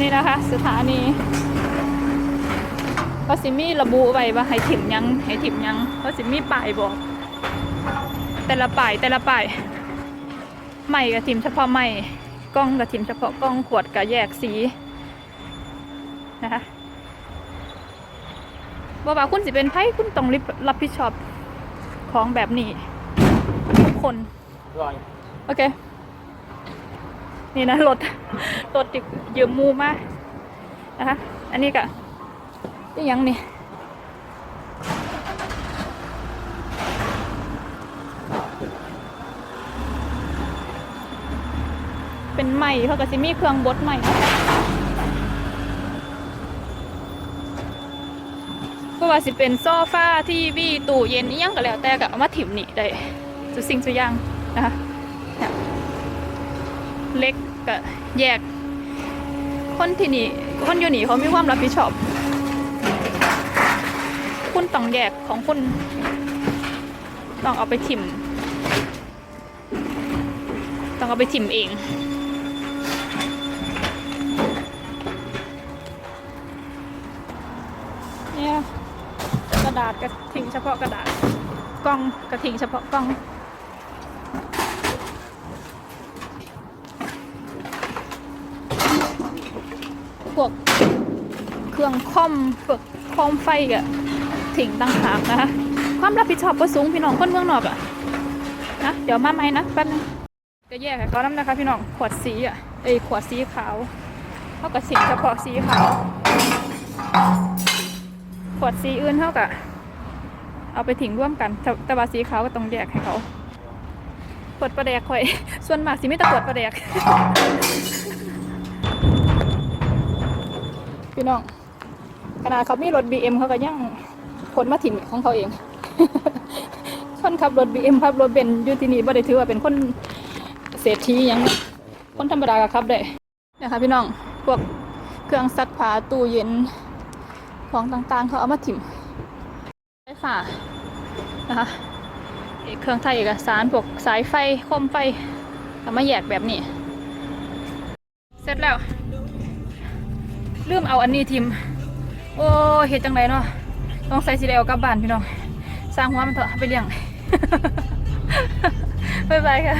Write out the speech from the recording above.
นี่นะคะ สถานีก็สิมีระบุไว้ว่าให้ถิ่มหยังให้ถิ่มหยังก็สิมีป้ายบอก แต่ละป้ายแต่ละป้ายใหม่กับถิ่มเฉพาะใหม่กล้องกับถิ่มเฉพาะกล้องขวดกับแยกสีนะคะบอกว่าคุณสิเป็นไพ่คุณต้องรับรับผิดชอบของแบบนี้ทุกคนรอยโอเค นี่นะรถรถติดยืมมูมากนะคะอันนี้กะนี่ยังนี่เป็นใหม่เพราะกะสิมีเครื่องบดใหม่ก็ว่าสิเป็นโซฟาทีวีตู้เย็นอิหยังก็แล้วแต่ก็เอามาถิ่มนี่ได้สุดสิ่งสุดอย่างนะคะ เล็กกับแยก คนที่นี่คนอยู่นี่เขามีความรับผิดชอบ คุณต้องแยกของคุณต้องเอาไปถิ่ม ต้องเอาไปถิ่มเองเนี่ยกระดาษกระทิ้งเฉพาะกระดาษกล้องกระทิ้งเฉพาะกล้อง พวกเครื่องคอมพวกคอมไฟกะถิ่งตั้งหากนะคะความรับผิดชอบก็สูงพี่น้องคนเมืองนอกอะนะเดี๋ยวมาใหม่นะแป๊บนึงจะแยกให้เขาน้ำนะคะพี่น้องขวดสีอะเอ้ขวดสีขาวเท่ากับสิ่งเฉพาะสีขาวขวดสีอื่นเท่ากับเอาไปถิ่งร่วมกันแต่แต่ว่าสีขาวก็ต้องแยกให้เขาขวดประแดกข่อย ส่วนมากสิไม่แต่ขวดประแดก พี่น้องขนาดเขามีรถ BM เขาก็ยังขนมาถิ่นของเขาเองคนขับรถ BM ขับรถเบนยูที่นี่บ่ได้ถือว่าเป็นคนเศรษฐียังคนธรรมดาก็ขับได้นะคะพี่น้องพวกเครื่องซักผ้าตู้เย็นของต่างๆ เขาเอามาถิ่มไฟฟ้านะคะเครื่องไทยเอกสารพวกสายไฟคมไฟเอามาแยกแบบนี้ เสร็จแล้ว ลืมเอาอันนี้ทิม โอ้เห็ดจังไรเนาะต้องใส่สีแดงกลับบ้านพี่น้องสร้างหัวมันเถอะไปเลี้ยง บ๊ายบายค่ะ